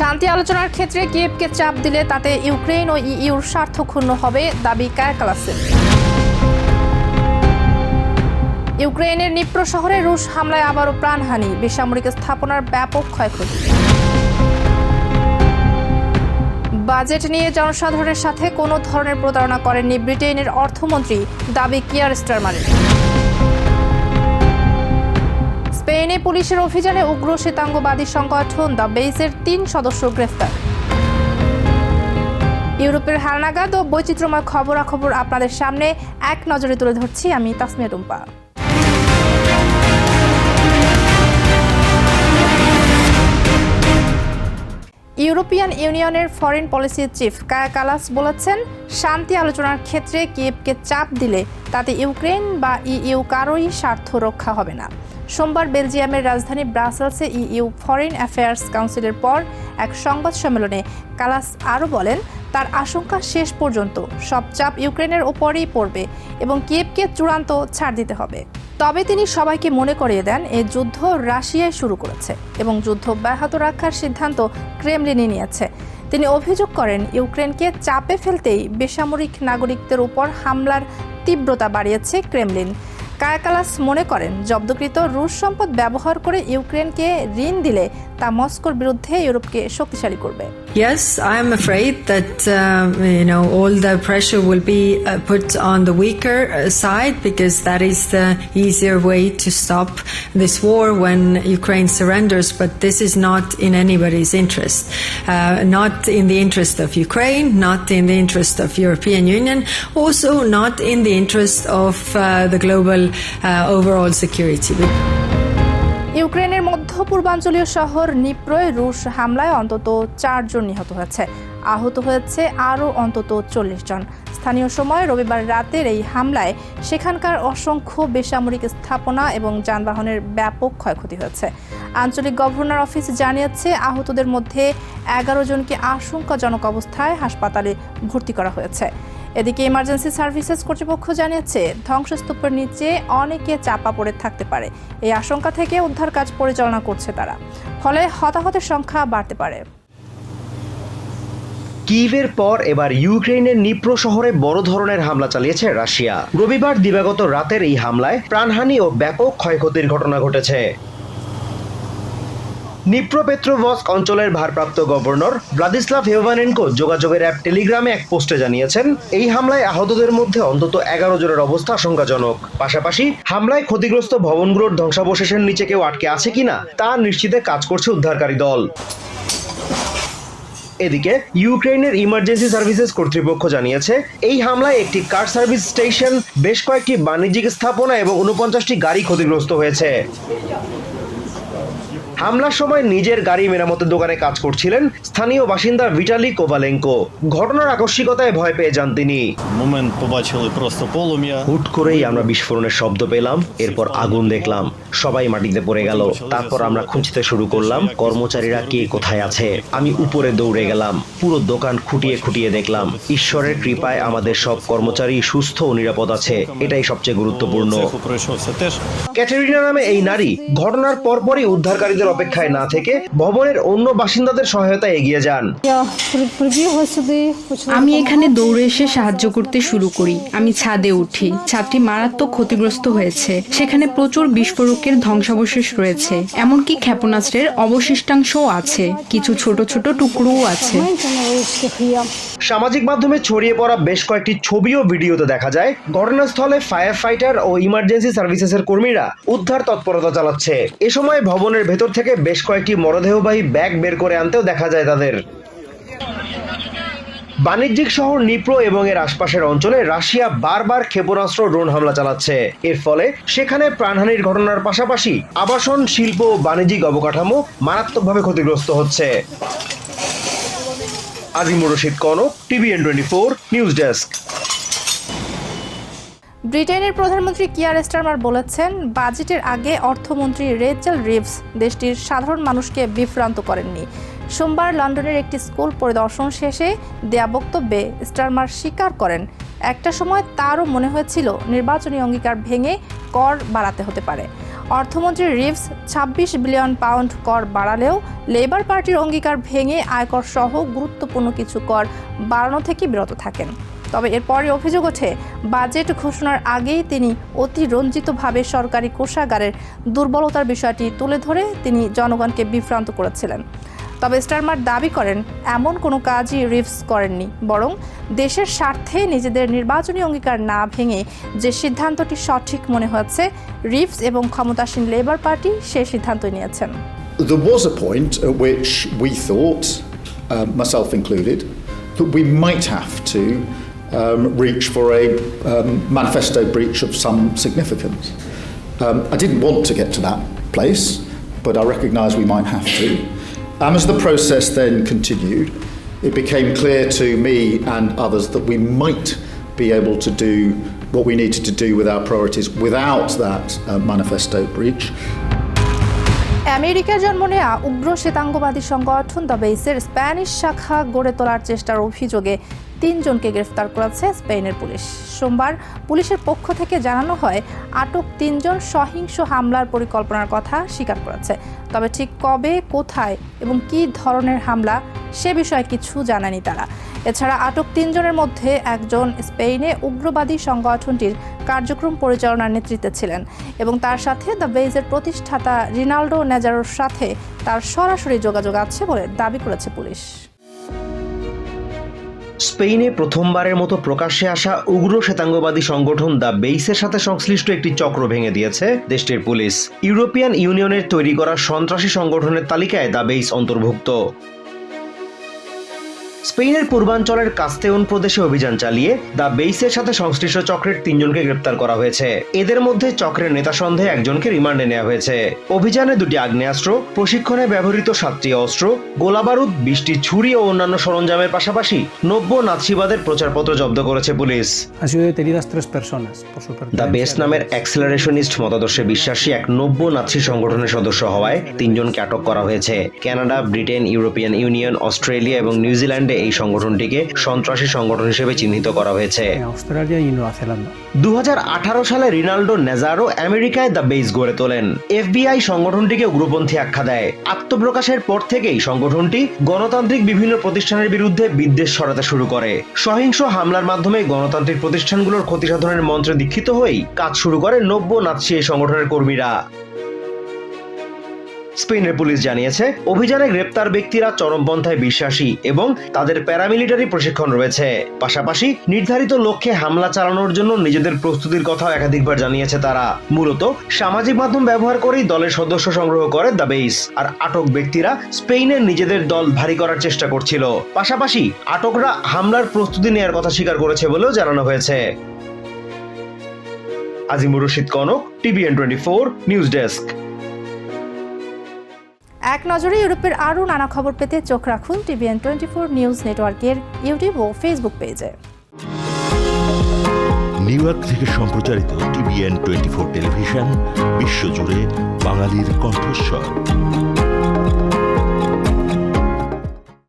শান্তি আলোচনার ক্ষেত্রে কিয়েভকে চাপ দিলে তাতে ইউক্রেন ও ইইউর স্বার্থ ক্ষুণ্ণ হবে দাবি কায়াকালাসের। ইউক্রেনের নিপ্র শহরে রুশ হামলায় আবারও প্রাণহানি, বেসামরিক স্থাপনার ব্যাপক ক্ষয়ক্ষতি। বাজেট নিয়ে জনসাধারণের সাথে কোনো ধরনের প্রতারণা করেননি ব্রিটেনের অর্থমন্ত্রী দাবি কিয়ার স্টারমারের। স্পেনে পুলিশের অভিযানে উগ্র শ্বেতাঙ্গবাদী সংগঠন দ্য বেইসের তিন সদস্য গ্রেফতার। ইউরোপের হালনাগাদ ও বৈচিত্র্যময় খবরাখবর আপনাদের সামনে এক নজরে তুলে ধরছি আমি তাসমিয়া টুম্পা। ইউরোপিয়ান ইউনিয়নের foreign policy chief Kaja Kallas বলেছেন, শান্তি আলোচনার ক্ষেত্রে কিয়েভকে চাপ দিলে তাতে ইউক্রেন বা ইইউ কারোই স্বার্থ রক্ষা হবে না। সোমবার বেলজিয়ামের রাজধানী ব্রাসেলসে ইইউ ফরেন অ্যাফেয়ার্স কাউন্সিলের পর এক সংবাদ সম্মেলনে কালাস আরও বলেন, তার আশঙ্কা শেষ পর্যন্ত। সব চাপ ইউক্রেনের ওপরেই পড়বে এবং কিয়েভকে চূড়ান্ত ছাড় দিতে হবে। তবে তিনি সবাইকে মনে করিয়ে দেন এই যুদ্ধ রাশিয়ায় শুরু করেছে এবং যুদ্ধ ব্যাহত রাখার সিদ্ধান্ত ক্রেমলিনই নিয়েছে। তিনি অভিযোগ করেন, ইউক্রেনকে চাপে ফেলতেই বেসামরিক নাগরিকদের উপর হামলার তীব্রতা বাড়িয়েছে ক্রেমলিন। কায়াকালাস মনে করেন জব্দকৃত রুশ সম্পদ ব্যবহার করে ইউক্রেনকে ঋণ দিলে তা মস্কোর বিরুদ্ধে ইউরোপকে শক্তিশালী করবে Yes, I am afraid that um, you know all the pressure will be uh, put on the weaker uh, side because that is the easier way to stop this war when Ukraine surrenders. But this is not in anybody's interest, uh, not in the interest of Ukraine, not in the interest of European Union, also not in the interest of uh, the global uh, overall security. ইউক্রেনের মধ্য পূর্বাঞ্চলীয় শহর নিপ্রয় রুশ হামলায় অন্তত চারজন নিহত হয়েছে। আহত হয়েছে আরও অন্তত চল্লিশ জন। স্থানীয় সময় রবিবার রাতের এই হামলায় সেখানকার অসংখ্য বেসামরিক স্থাপনা এবং যানবাহনের ব্যাপক ক্ষয়ক্ষতি হয়েছে। আঞ্চলিক গভর্নর অফিস জানিয়েছে, আহতদের মধ্যে এগারো জনকে আশঙ্কাজনক অবস্থায় হাসপাতালে ভর্তি করা হয়েছে। এদিকে ইমার্জেন্সি সার্ভিসেস কর্তৃপক্ষ জানিয়েছে, ধ্বংসস্তূপের নিচে অনেকে চাপা পড়ে থাকতে পারে। এই আশঙ্কা থেকে উদ্ধার কাজ পরিচালনা করছে তারা। ফলে হতাহতের সংখ্যা বাড়তে পারে। কিভের পর এবার ইউক্রেনের নিপ্রো শহরে বড় ধরনের হামলা চালিয়েছে রাশিয়া। রবিবার দিবাগত রাতের এই হামলায় প্রাণহানি ও ব্যাপক ক্ষয়ক্ষতির ঘটনা ঘটেছে। নিপ্রোপেট্রোভস্ক অঞ্চলের ভারপ্রাপ্ত গভর্নর ভ্লাদিস্লাভ হেভানেনকো যোগাযোগের অ্যাপ টেলিগ্রামে এক পোস্টে জানিয়েছেন, এই হামলায় আহতদের মধ্যে অন্তত এগারো জনের অবস্থা আশঙ্কাজনক। পাশাপাশি, হামলায় ক্ষতিগ্রস্ত ভবনগুলোর ধ্বংসাবশেষের নিচে কেউ আটকে আছে কিনা, তা নিশ্চিতে কাজ করছে উদ্ধারকারী দল। এদিকে ইউক্রেনের ইমার্জেন্সি সার্ভিসেস কর্তৃপক্ষ জানিয়েছে, এই হামলায় একটি কার সার্ভিস স্টেশন বেশ কয়েকটি বাণিজ্যিক স্থাপনা এবং উনপঞ্চাশটি গাড়ি ক্ষতিগ্রস্ত হয়েছে। হামলার সময় নিজের গাড়ি মেরামতের দোকানে কাজ করছিলেন স্থানীয় বাসিন্দা ভিটালি কোভালেঙ্কো। ঘটনার আকস্মিকতায় ভয় পেয়ে যান তিনি। হুট করেই আমরা বিস্ফোরণের শব্দ পেলাম এরপর আগুন দেখলাম। সবাই মাটিতে পড়ে গেল। তারপর আমরা খুঁজতে শুরু করলাম কর্মচারীরা কে কোথায় আছে? আমি উপরে দৌড়ে গেলাম। পুরো দোকান খুঁটিয়ে খুঁটিয়ে দেখলাম। ঈশ্বরের কৃপায় আমাদের সব কর্মচারী সুস্থ ও নিরাপদ আছে। এটাই সবচেয়ে গুরুত্বপূর্ণ। ক্যাটেরিনা নামে এই নারী ঘটনার পরপরই উদ্ধারকারীদের অপেক্ষায় না থেকে ভবনের অন্য বাসিন্দাদের সহায়তা এগিয়ে যান। আমি এখানে দৌড়ে এসে সাহায্য করতে শুরু করি। আমি ছাদে উঠি। ছাদটি মারাত্মক ক্ষতিগ্রস্ত হয়েছে। সেখানে প্রচুর বিস্ফোরকের ধ্বংসাবশেষ রয়েছে। এমনকি ক্ষেপণাস্ত্রের অবশিষ্টাংশও আছে। কিছু ছোট ছোট টুকরোও আছে। সামাজিক মাধ্যমে ছড়িয়ে পড়া বেশ কয়েকটি ছবি ও ভিডিওতে দেখা যায় ঘটনাস্থলে ফায়ার ফাইটার ও ইমার্জেন্সি সার্ভিসেসের কর্মীরা উদ্ধার তৎপরতা চালাচ্ছে। এ সময় ভবনের ভেতর থেকে বেশ কয়েকটি মরদেহবাহী ব্যাগ বের করে আনতেও দেখা যায় তাদের। বাণিজ্যিক শহর নিপ্রো এবং এর আশপাশের অঞ্চলে রাশিয়া বারবার ক্ষেপণাস্ত্র ড্রোন হামলা চালাচ্ছে। এর ফলে সেখানে প্রাণহানির ঘটনার পাশাপাশি আবাসন, শিল্প ও বাণিজ্যিক অবকাঠামো মারাত্মকভাবে ক্ষতিগ্রস্ত হচ্ছে। Azimur Rashid Konok TVN twenty four, news desk. ব্রিটেনের প্রধানমন্ত্রী কিয়ার স্টারমার বলেছেন, বাজেটের আগে অর্থমন্ত্রী রেচেল রিভস দেশটির সাধারণ মানুষকে বিভ্রান্ত করেননি। সোমবার লন্ডনের একটি স্কুল পরিদর্শন শেষে দেয়া বক্তব্যে স্টারমার স্বীকার করেন, একটা সময় তারও মনে হয়েছিল নির্বাচনী অঙ্গীকার ভেঙে কর বাড়াতে হতে পারে। অর্থমন্ত্রী রিভস ২৬ বিলিয়ন পাউন্ড কর বাড়ালেও লেবার পার্টির অঙ্গীকার ভেঙে আয়কর সহ গুরুত্বপূর্ণ কিছু কর বাড়ানো থেকে বিরত থাকেন। তবে এরপরে অভিযোগ ওঠে বাজেট ঘোষণার আগেই তিনি অতিরঞ্জিতভাবে সরকারি কোষাগারের দুর্বলতার বিষয়টি তুলে ধরে তিনি জনগণকে বিভ্রান্ত করেছিলেন। তবে স্টারমার দাবি করেন এমন কোনো কাজই রিভস করেননি বরং দেশের স্বার্থে নিজেদের নির্বাচনী অঙ্গীকার না ভেঙে যে সিদ্ধান্তটি সঠিক মনে হচ্ছে রিভস এবং ক্ষমতাসীন লেবার পার্টি সে সিদ্ধান্ত নিয়েছেন। There was a point at which we thought, um, myself included, that we might have to um, reach for a um, manifesto breach of some significance. Um, I didn't want to get to that place, but I recognised we might have to. Um, as the process then continued, it became clear to me and others that we might be able to do what we needed to do with our priorities without that uh, manifesto breach. আমেরিকার জন্ম নেয়া উগ্র শ্বেতাঙ্গবাদী সংগঠন the বেইসের Spanish শাখা গড়ে তোলার চেষ্টার অভিযোগে তিনজনকে গ্রেফতার করেছে স্পেনের পুলিশ। সোমবার পুলিশের পক্ষ থেকে জানানো হয়, আটক তিনজন সহিংস হামলার পরিকল্পনার কথা স্বীকার করেছে। তবে ঠিক কবে, কোথায় এবং কী ধরনের হামলা, সে বিষয়ে কিছু জানায়নি তারা। এছাড়া আটক তিনজনের মধ্যে একজন স্পেনে উগ্রবাদী সংগঠনটির কার্যক্রম পরিচালনার নেতৃত্বে ছিলেন এবং তার সাথে দ্য বেইজের প্রতিষ্ঠাতা রিনাল্ডো নেজারোর সাথে তার সরাসরি যোগাযোগ আছে বলে দাবি করেছে পুলিশ। স্পেনে প্রথমবারের মতো প্রকাশ্যে আসা উগ্র শ্বেতাঙ্গবাদী সংগঠন দ্য বেইসের সাথে সংশ্লিষ্ট একটি চক্র ভেঙে দিয়েছে দেশটির পুলিশ। ইউরোপিয়ান ইউনিয়নের তৈরি করা সন্ত্রাসী সংগঠনের তালিকায় দ্য বেইস অন্তর্ভুক্ত। স্পেনের পূর্বাঞ্চলের কাস্তেউন প্রদেশে অভিযান চালিয়ে দ্য বেইসের সাথে সংশ্লিষ্ট চক্রের তিনজনকে গ্রেপ্তার করা হয়েছে। এদের মধ্যে চক্রের নেতা সন্দেহে একজনকে রিমান্ডে নেওয়া হয়েছে। অভিযানে দুটি আগ্নেয়াস্ত্র প্রশিক্ষণে ব্যবহৃত সাতটি অস্ত্র গোলাবারুদ বিশটি ছুরি ও অন্যান্য সরঞ্জামের পাশাপাশি নব্য নাৎসিবাদের প্রচারপত্র জব্দ করেছে পুলিশ। দ্য বেস নামের অ্যাক্সেলারেশনিস্ট মতাদর্শে বিশ্বাসী এক নব্য নাৎসি সংগঠনের সদস্য হওয়ায় তিনজনকে আটক করা হয়েছে। Canada Britain European Union Australia এবং নিউজিল্যান্ডে এই সংগঠনটিকে সন্ত্রাসী সংগঠন হিসেবে চিহ্নিত করা হয়েছে. দু সালে রিনাল্ডো নেজারো আমেরিকায় দ্য বেস গড়ে তোলেন। এফবিআই সংগঠনটিকে উগ্রপন্থী আখ্যা দেয়। আত্মপ্রকাশের পর থেকেই সংগঠনটি গণতান্ত্রিক বিভিন্ন প্রতিষ্ঠানের বিরুদ্ধে বিদ্বেষ ছড়াতে শুরু করে। সহিংস হামলার মাধ্যমে গণতান্ত্রিক প্রতিষ্ঠানগুলোর ক্ষতিসাধনের মন্ত্রে দীক্ষিত হয়েই কাজ শুরু করে নব্য নাৎসি এই সংগঠনের কর্মীরা। স্পেনের পুলিশ জানিয়েছে, অভিযানে গ্রেপ্তার ব্যক্তিরা চরমপন্থায় বিশ্বাসী এবং তাদের প্যারামিলিটারি প্রশিক্ষণ রয়েছে। পাশাপাশি নির্ধারিত লক্ষ্যে হামলা চালানোর জন্য নিজেদের প্রস্তুতির কথাও একাধিকবার জানিয়েছে তারা। মূলত, সামাজিক মাধ্যম ব্যবহার করেই দলের সদস্য সংগ্রহ করে দ্য বেইস, আর আটক ব্যক্তিরা স্পেনের নিজেদের দল ভারী করার চেষ্টা করছিল। পাশাপাশি, আটকরা হামলার প্রস্তুতি নেওয়ার কথা স্বীকার করেছে বলেও জানানো হয়েছে। Azimur Rashid Konok, TVN twenty four, news desk. এক নজরে ইউরোপের আরও নানা খবর পেতে চোখ রাখুন টিভিএন টোয়েন্টি ফোর নিউজ নেটওয়ার্কের ইউটিউব ও ফেসবুক পেজে। নিউ ইয়র্ক থেকে সম্প্রচারিত টিভিএন টোয়েন্টি ফোর টেলিভিশন, বিশ্বজুড়ে বাঙালির কণ্ঠস্বর।